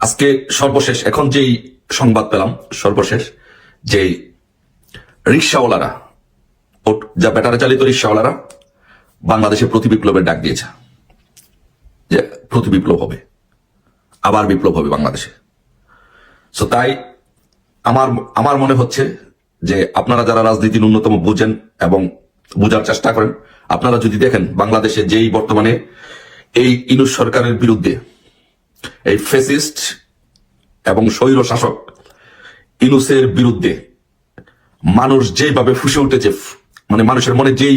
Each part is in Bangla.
আজকে সর্বশেষ, এখন যেই সংবাদ পেলাম, সর্বশেষ যে রিক্সাওয়ালারা যা ব্যাটারে চালিত রিক্সাওয়ালারা বাংলাদেশে প্রতি বিপ্লবের ডাক দিয়েছে, যে প্রতি বিপ্লব হবে, আবার বিপ্লব হবে বাংলাদেশে। সো তাই আমার আমার মনে হচ্ছে যে আপনারা যারা রাজনীতি ন্যূনতম বুঝেন এবং বোঝার চেষ্টা করেন, আপনারা যদি দেখেন বাংলাদেশে যেই বর্তমানে এই ইনুস সরকারের বিরুদ্ধে এই ফেসিস্ট এবং স্বৈর শাসক ইনুসের বিরুদ্ধে মানুষ যেভাবে ফুসে উঠেছে মানে মানুষের মনে যেই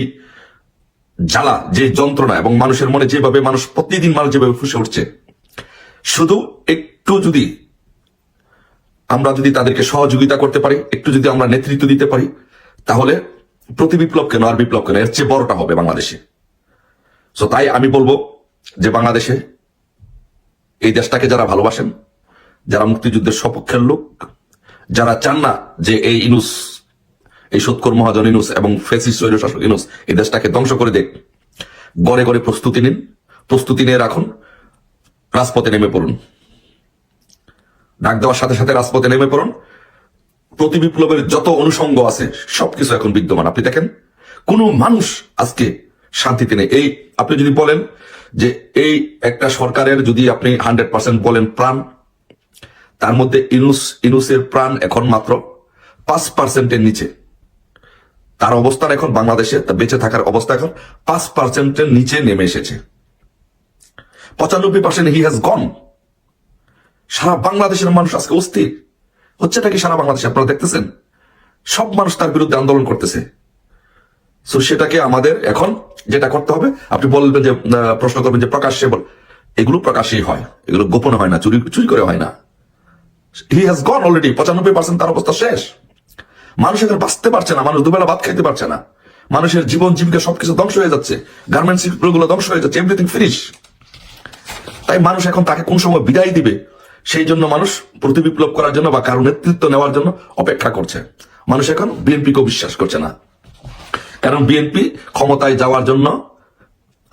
জ্বালা যে যন্ত্রণা এবং মানুষের মনে যেভাবে মানুষ প্রতিদিন মানুষ যেভাবে ফুসে উঠছে, শুধু একটু যদি আমরা যদি তাদেরকে সহযোগিতা করতে পারি, একটু যদি আমরা নেতৃত্ব দিতে পারি, তাহলে প্রতি বিপ্লব কেন আর বিপ্লব কেন? এর চেয়ে বড়টা হবে বাংলাদেশে। তাই আমি বলব যে বাংলাদেশে এই দেশটাকে যারা ভালোবাসেন, যারা মুক্তিযুদ্ধের সপক্ষের লোক, যারা চান না যে এই ইনুস, এই সৎকর মহাজন ইনুস এবং ফেসিস স্বৈর শাসক ইনুস এই দেশটাকে ধ্বংস করে দেখ গড়ে গড়ে প্রস্তুতি নিন, প্রস্তুতি নিয়ে রাখুন, রাজপথে নেমে পড়ুন। ডাক দেওয়ার সাথে সাথে রাজপথে নেমে পড়ুন। প্রতি বিপ্লবের যত অনুষঙ্গ আছে, সবকিছু এখন বিদ্যমান। আপনি দেখেন, কোন মানুষ আজকে শান্তিতে নেই। এই, আপনি যদি বলেন যে এই একটা সরকারের যদি আপনি হান্ড্রেড পার্সেন্ট বলেন প্রাণ, তার মধ্যে ইনুস, ইনুসের প্রাণ এখন মাত্র পাঁচ পার্সেন্টের নিচে। তার অবস্থান এখন বাংলাদেশে বেঁচে থাকার অবস্থা এখন পাঁচ পার্সেন্টের নিচে নেমে এসেছে। পঁচানব্বই পার্সেন্ট হি হ্যাজ গন সারা বাংলাদেশের মানুষ আজকে অস্থির। হচ্ছেটা কি সারা বাংলাদেশে আপনারা দেখতেছেন? সব মানুষ তার বিরুদ্ধে আন্দোলন করতেছে। সো সেটাকে আমাদের এখন যেটা করতে হবে, আপনি বলবেন যে প্রশ্ন করবেন যে প্রকাশ্যে বল। এগুলো প্রকাশ্যেই হয়, এগুলো গোপনে হয় না, চুরি চুরি করে হয় না। হি হ্যাজ গন অলরেডি পঁচানব্বই পার্সেন্ট তার অবস্থা শেষ। মানুষ এখন বাঁচতে পারছে না, মানুষ দুবেলা ভাত খাইতে পারছে না। মানুষের জীবন, জীবিকা সবকিছু ধ্বংস হয়ে যাচ্ছে গার্মেন্টস শিল্পগুলো ধ্বংস হয়ে যাচ্ছে এভরিথিং ফিনিশ তাই মানুষ এখন তাকে কোন সময় বিদায় দিবে, সেই জন্য মানুষ প্রতি বিপ্লব করার জন্য বা কারও নেতৃত্ব নেওয়ার জন্য অপেক্ষা করছে। মানুষ এখন বিএনপিকেও বিশ্বাস করছে না। কারণ বিএনপি ক্ষমতায় যাওয়ার জন্য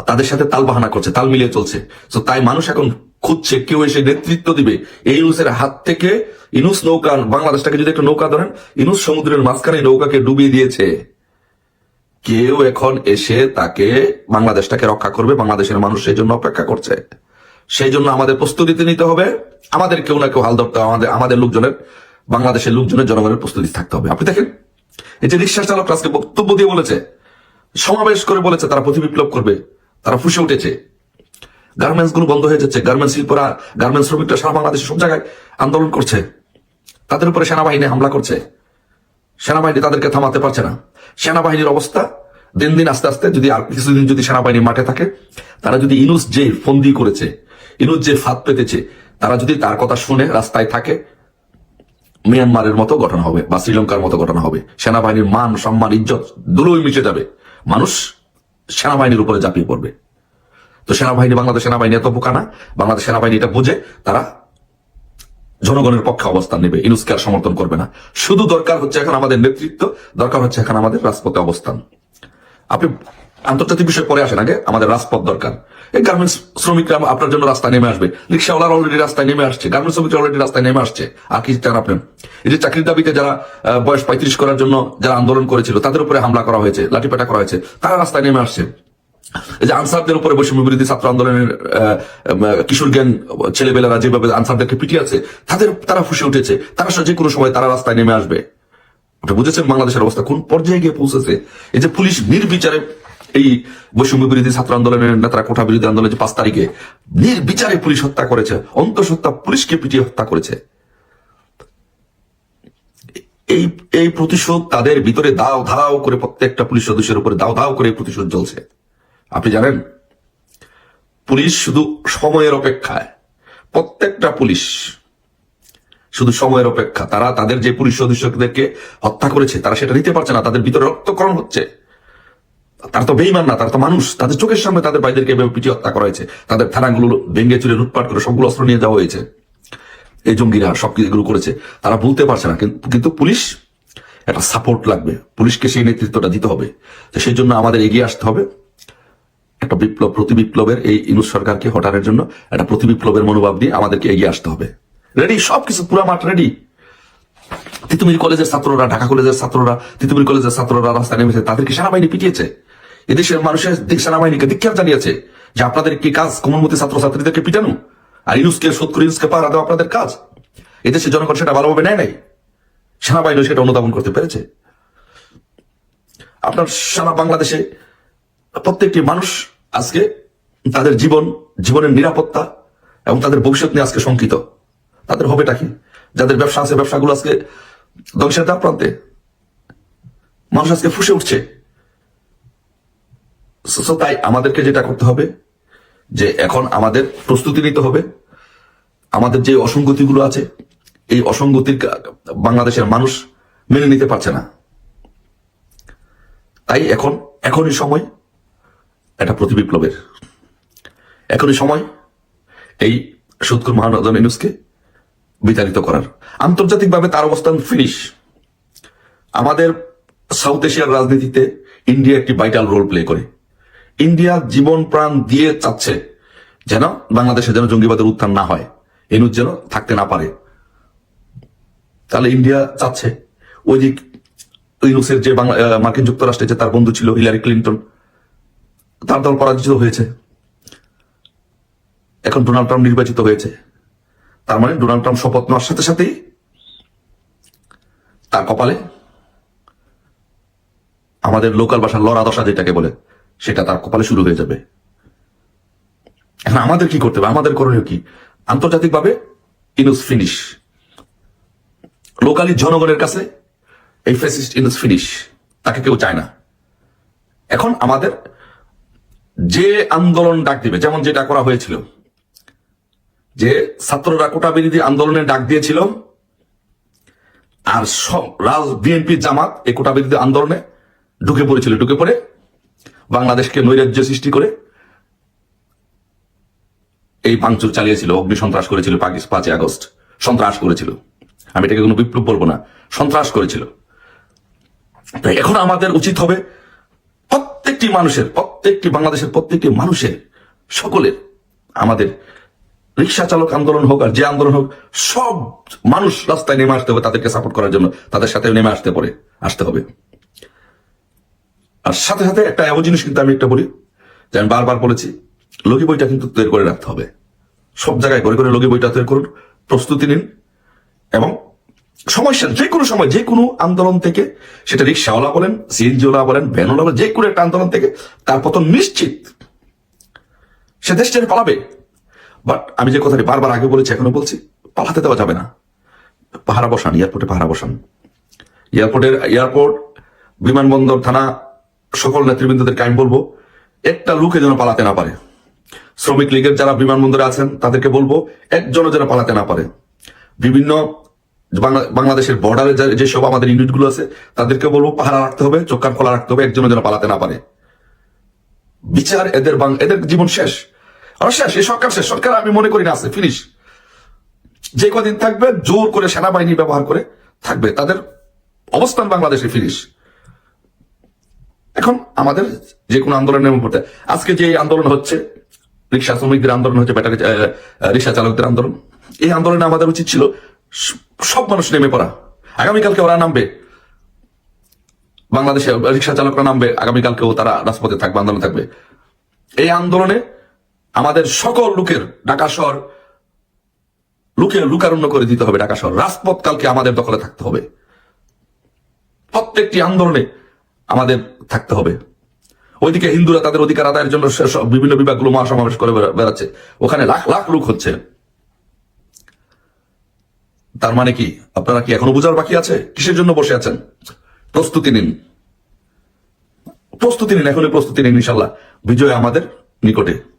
তাদের সাথে তাল বাহানা করছে, তাল মিলিয়ে চলছে। তো তাই মানুষ এখন খুঁজছে কেউ এসে নেতৃত্ব দিবে। এই ইনুসের হাত থেকে ইনুস নৌকা, বাংলাদেশটাকে যদি একটা নৌকা ধরেন ইনুস সমুদ্রের মাঝখানে নৌকাকে ডুবিয়ে দিয়েছে। কেউ এখন এসে তাকে বাংলাদেশটাকে রক্ষা করবে, বাংলাদেশের মানুষ সেই জন্য অপেক্ষা করছে। সেই জন্য আমাদের প্রস্তুতি নিতে হবে। আমাদের কেউ না কেউ হাল ধরতে হবে। আমাদের আমাদের লোকজনের, বাংলাদেশের লোকজনের জনগণের প্রস্তুতি থাকতে হবে। আপনি দেখেন এই যে রিক্সা চালক আজকে বক্তব্য দিয়ে বলেছে, সমাবেশ করে বলেছে, তারা প্রতি বিপ্লব করবে, তারা ফুসে উঠেছে। গার্মেন্টসগুলো বন্ধ হয়ে যাচ্ছে, গার্মেন্টস শিল্পরা, গার্মেন্টস শ্রমিকরা সারা বাংলাদেশে সব জায়গায় আন্দোলন করছে। তাদের উপরে সেনাবাহিনী হামলা করছে। সেনাবাহিনী তাদেরকে থামাতে পারছে না। সেনাবাহিনীর অবস্থা, দিন দিন আস্তে আস্তে যদি আর কিছুদিন যদি সেনাবাহিনী মাঠে থাকে, তারা যদি ইনুস যে ফন্দি করেছে, ইনুস যে ফাঁদ পেতেছে, তারা যদি তার কথা শুনে রাস্তায় থাকে মিয়ানমারের মতো ঘটনা হবে বা শ্রীলঙ্কার মতো ঘটনা হবে। সেনাবাহিনীর মান, সম্মান, ইজ্জত দুলোই মিশে যাবে। মানুষ সেনাবাহিনীর উপরে ঝাঁপিয়ে পড়বে। তো সেনাবাহিনী, বাংলাদেশ সেনাবাহিনী এত বোকা না। বাংলাদেশ সেনাবাহিনী এটা বুঝে, তারা জনগণের পক্ষে অবস্থান নেবে। ইনুসকে আর সমর্থন করবে না। শুধু দরকার হচ্ছে এখন আমাদের নেতৃত্ব, দরকার হচ্ছে এখন আমাদের রাজপথে অবস্থান। আপনি আন্তর্জাতিক বিষয় পরে আসেন আগে, আমাদের রাজপথ দরকার। এই গার্মেন্টস শ্রমিকরা আপনার জন্য রাস্তায় নেমে আসবে। রিক্সাওয়ালার অলরেডি রাস্তায় নেমে আসছে। গার্মেন্টস শ্রমিকরা অলরেডি রাস্তায় নেমে আসছে। আর কি চান আপনি? এই যে চাকরির দাবিতে যারা বয়স পঁয়ত্রিশ করার জন্য যারা আন্দোলন করেছিল, তাদের উপরে হামলা করা হয়েছে, লাঠিপেটা করা হয়েছে, তারা রাস্তায় নেমে আসছে। এই যে আনসারদের উপরে বৈষম্য বিরোধী ছাত্র আন্দোলনের কিশোর জ্ঞান ছেলেবেলারা যেভাবে আনসারদেরকে পিটিয়েছে, তাদের, তারা ফুসে উঠেছে। তারা যে কোনো সময় তারা রাস্তায় নেমে আসবে। আপনি বুঝেছেন বাংলাদেশের অবস্থা কোন পর্যায়ে গিয়ে পৌঁছেছে? এই যে পুলিশ নির্বিচারে এই বৈষম্য বিরোধী ছাত্র আন্দোলনের নেতারা কোঠা বিরোধী আন্দোলনের যে পাঁচ তারিখে নির্বিচারে পুলিশ হত্যা করেছে, অন্তঃসত্ত্বা পুলিশকে পিটিয়ে হত্যা করেছে। এই এই প্রতিশোধ তাদের ভিতরে দাও ধাও করে প্রত্যেকটা পুলিশ সদস্যের উপরে দাও দাও করে প্রতিশোধ চলছে। আপনি জানেন, পুলিশ শুধু সময়ের অপেক্ষায়, প্রত্যেকটা পুলিশ শুধু সময়ের অপেক্ষা। তারা তাদের যে পুলিশ সদস্যদেরকে হত্যা করেছে, তারা সেটা নিতে পারছে না, তাদের ভিতরে রক্তকরণ হচ্ছে। তারা তো বেইমান না, তারা তো মানুষ। তাদের চোখের সামনে তাদের ভাইদেরকে এভাবে পিটিয়ে হত্যা করা হয়েছে। তাদের থানাগুলো ভেঙে চুরে লুটপাট করে সবগুলো অস্ত্র নিয়ে যাওয়া হয়েছে। এই জঙ্গিরা সব এগুলো করেছে। তারা বলতে পারছে না কিন্তু পুলিশ একটা সাপোর্ট লাগবে। পুলিশকে সেই নেতৃত্বটা দিতে হবে। তো সেই জন্য আমাদের এগিয়ে আসতে হবে। একটা বিপ্লব, প্রতি বিপ্লবের এই ইনুস সরকারকে হটানোর জন্য একটা প্রতি বিপ্লবের মনোভাব নিয়ে আমাদেরকে এগিয়ে আসতে হবে। রেডি সবকিছু পুরা মাঠ রেডি তিতুমির কলেজের ছাত্ররা, ঢাকা কলেজের ছাত্ররা, তিতুমির কলেজের ছাত্ররা রাস্তায় নেমেছে, তাদেরকে সেনাবাহিনী পিটিয়েছে। এদেশের মানুষের সেনাবাহিনীকে ধিক্ষার জানিয়েছে যে আপনাদের কি কাজ? কোমলমতি ছাত্রছাত্রীদেরকে পিটানো? আর ইনুসকে শোধ করে ইনুসকে পাহারা দেওয়া আপনাদের কাজ? এদেশের জনগণ সেটা ভালোভাবে নেয় নাই? সেনাবাহিনী সেটা অনুধাবন করতে পেরেছে। আপনার সারা বাংলাদেশে প্রত্যেকটি মানুষ আজকে তাদের জীবন, জীবনের নিরাপত্তা এবং তাদের ভবিষ্যৎ নিয়ে আজকে শঙ্কিত। তাদের হবেটা কি? যাদের ব্যবসা আছে, ব্যবসাগুলো আজকে ধ্বংসের দ্বার প্রান্তে। মানুষ আজকে ফুসে উঠছে। So তাই আমাদেরকে যেটা করতে হবে, যে এখন আমাদের প্রস্তুতি নিতে হবে। আমাদের যে অসঙ্গতিগুলো আছে, এই অসঙ্গতির বাংলাদেশের মানুষ মেনে নিতে পারছে না। তাই এখন, এখনই সময় এটা প্রতিবিপ্লবের এখনই সময় এই সুৎকুর মহানজন ইনুসকে বিতাড়িত করার। আন্তর্জাতিকভাবে তার অবস্থান ফিনিশ। আমাদের সাউথ এশিয়ার রাজনীতিতে ইন্ডিয়া একটি ভাইটাল রোল প্লে করে। ইন্ডিয়া জীবন প্রাণ দিয়ে চাচ্ছে যেন বাংলাদেশে যেন জঙ্গিবাদের উত্থান না হয়। এনুজ যেন থাকতে না পারে। তাহলে ইন্ডিয়া চাচ্ছে। ওই দিক ইউনুসের যে মার্কিন যুক্তরাষ্ট্রে যে তার বন্ধু ছিল হিলারি ক্লিন্টন, তার দল পরাজিত হয়েছে। এখন ডোনাল্ড ট্রাম্প নির্বাচিত হয়েছে। তার মানে ডোনাল্ড ট্রাম্প শপথ নেওয়ার সাথে সাথেই তার কপালে আমাদের লোকাল ভাষার লড়া দশা যেটাকে বলে সেটা তার কপালে শুরু হয়ে যাবে। এখন আমাদের কি করতে হবে? আমাদের করণীয় কি? আন্তর্জাতিকভাবে ইনুস ফিনিশ। লোকালি জনগণের কাছে এই ফেসিস্ট ইনুস ফিনিশ, তাকে কেউ চায় না। এখন আমাদের যে আন্দোলন ডাক দিবে, যেমন যেটা করা হয়েছিল, যে ছাত্ররা কোটা বিরোধী আন্দোলনে ডাক দিয়েছিল, আর সব রাজ বিএনপি জামাত এই কোটা বিরোধী আন্দোলনে ঢুকে পড়েছিল। ঢুকে পড়ে বাংলাদেশকে নৈরাজ্য সৃষ্টি করে এই ভাঙচুর চালিয়েছিল, অগ্নি সন্ত্রাস করেছিল পাকিস্তান পাঁচই আগস্ট। সন্ত্রাস করেছিল। আমি এটাকে কোনো বিপ্লব বলব না, সন্ত্রাস করেছিল। তাই এখন আমাদের উচিত হবে প্রত্যেকটি মানুষের, প্রত্যেকটি বাংলাদেশের, প্রত্যেকটি মানুষের, সকলের, আমাদের রিক্সা চালক আন্দোলন হোক আর যে আন্দোলন হোক, সব মানুষ রাস্তায় নেমে আসতে হবে তাদেরকে সাপোর্ট করার জন্য। তাদের সাথে নেমে আসতে পারে আসতে হবে। আর সাথে সাথে একটা এমন জিনিস কিন্তু আমি একটা বলি, যে আমি বারবার বলেছি, লগি বইটা কিন্তু তৈরি করে রাখতে হবে। সব জায়গায় করে করে লগি বইটা তৈরি করুন, প্রস্তুতি নিন, এবং সমস্যা যে কোনো সময়, যে কোনো আন্দোলন থেকে, সেটা রিক্সাওয়ালা বলেন, সিএনজিওয়ালা বলেন, ভ্যানওয়ালা বলেন, যে কোনো একটা আন্দোলন থেকে তার পতন নিশ্চিত সে দেশ ছেড়ে পালাবে। বাট আমি যে কথাটি বারবার আগে বলেছি, এখনও বলছি, পালাতে দেওয়া যাবে না। পাহারা বসান, এয়ারপোর্টে পাহারা বসান। এয়ারপোর্টের, এয়ারপোর্ট, বিমানবন্দর, থানা সকল নেতৃবৃন্দদেরকে আমি বলব, একটা লোকে যেন পালাতে না পারে। শ্রমিক লীগের যারা বিমানবন্দরে আছেন, তাদেরকে বলব, একজনও যেন পালাতে না পারে। বিভিন্ন বাংলাদেশের বর্ডারে যেসব আমাদের ইউনিটগুলো আছে, তাদেরকে বলব, পাহারা রাখতে হবে, চোখ কান খোলা রাখতে হবে, একজনও যেন পালাতে না পারে। বিচার এদের এদের জীবন শেষ। আর শেষ, এই সরকার শেষ। সরকার আমি মনে করি না আছে ফিনিশ যে কদিন থাকবে, জোর করে সেনাবাহিনী ব্যবহার করে থাকবে। তাদের অবস্থান বাংলাদেশে ফিনিশ এখন আমাদের যে কোনো আন্দোলনের মধ্যে আজকে যে আন্দোলন হচ্ছে রিক্সা শ্রমিকদের আন্দোলন হচ্ছে, ব্যাটারি রিক্সা চালকদের আন্দোলন, এই আন্দোলনে আমাদের উচিত ছিল সব মানুষ নেমে পড়া। আগামীকালকে ওরা নামবে। বাংলাদেশে রিক্সা চালকরা নামবে, আগামীকালকেও তারা রাজপথে থাকবে, আন্দোলন থাকবে। এই আন্দোলনে আমাদের সকল লোকের ঢাকা শহর লুকে লুকারণ্য করে দিতে হবে ঢাকা শহর। রাজপথ কালকে আমাদের দখলে থাকতে হবে। প্রত্যেকটি আন্দোলনে আমাদের থাকতে হবে। ওইদিকে হিন্দুরা তাদের অধিকার আদায়ের জন্য বিভিন্ন বিভাগগুলো মহাসমাবেশ করে বেড়াচ্ছে। ওখানে লাখ লাখ লোক হচ্ছে। তার মানে কি? আপনারা কি এখনও বোঝার বাকি আছে? কিসের জন্য বসে আছেন? প্রস্তুতি নিন। প্রস্তুতি নিন, এখনই প্রস্তুতি নিন ইনশাল্লাহ। বিজয় আমাদের নিকটে।